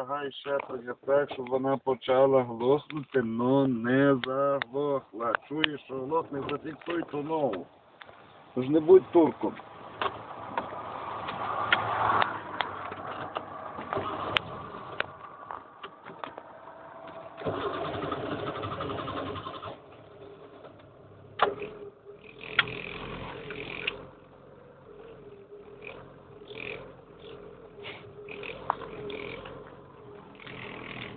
натягай ще так, щоб вона почала глохнути, но не заглохла. Чуєш, що глохне, зафіксуй ту нову. Тож не будь турком.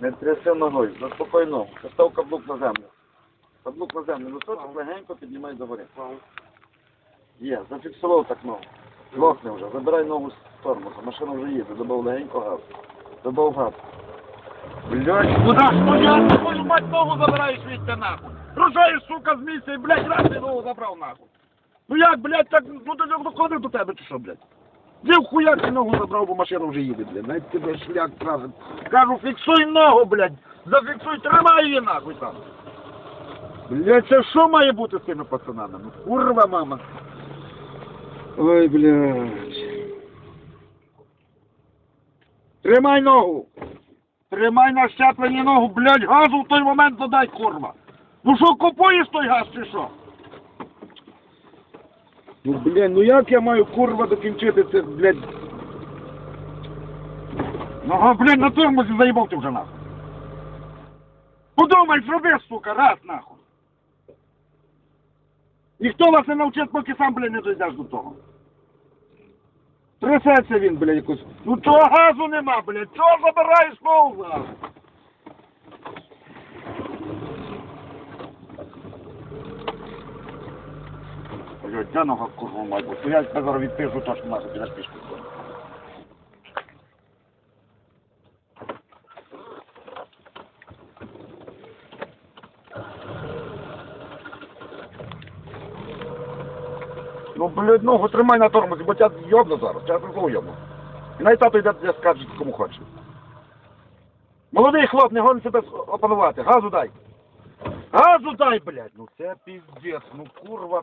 Не тряси ногою, заспокой ногу. Постав каблук на землю. Каблук на землю. Носочок легенько піднімай до гори. Є, зафіксував так ногу. Лохне вже, забирай ногу з тормоза. Машина вже їде, добав легенько газ. Добав газ. Блядь, Куда ж ну я твою мать ногу забираєш звідти нахуй? Рушаєш, сука, з місця і, блядь, раз ти ногу забрав нахуй. Ну як, блядь, так, ну ти ж доходив до тебе чи що, блядь? Дів хуяк ти ногу забрав, бо машина вже їде, блядь. Навіть тебе шлях трафить. Кажу, фіксуй ногу, блядь. Зафіксуй, тримай її нахуй там. Блядь, це що має бути з цими пацанами? Ну курва, мама. Ой, блядь. Тримай ногу. Тримай на щепленні ногу, блядь, газу в той момент додай, курва. Ну що, купуєш той газ чи що? Ну, блядь, ну як я маю курва докінчити це, блядь, Ну, а, блін, на тормозі заїбав ти вже нахуй. Подумай, зроби, сука, раз нахуй. Ніхто вас не навчить, поки сам, блін, не дійдеш до того. трясеться він, блядь, якось. Ну чого газу нема, блядь? Чого забираєш ногу Блядь, де нога курва мать бути? Я тебе зараз відпишу, то що наша підеш пішки. Ну, блядь, ногу тримай на тормозі, бо тебе йобну зараз, тебе знову йобну. І навіть тато йде, де скаже, кому хоче. Молодий хлоп, не гон себе опанувати, газу дай. Газу дай, блядь. Ну це піздець, ну курва,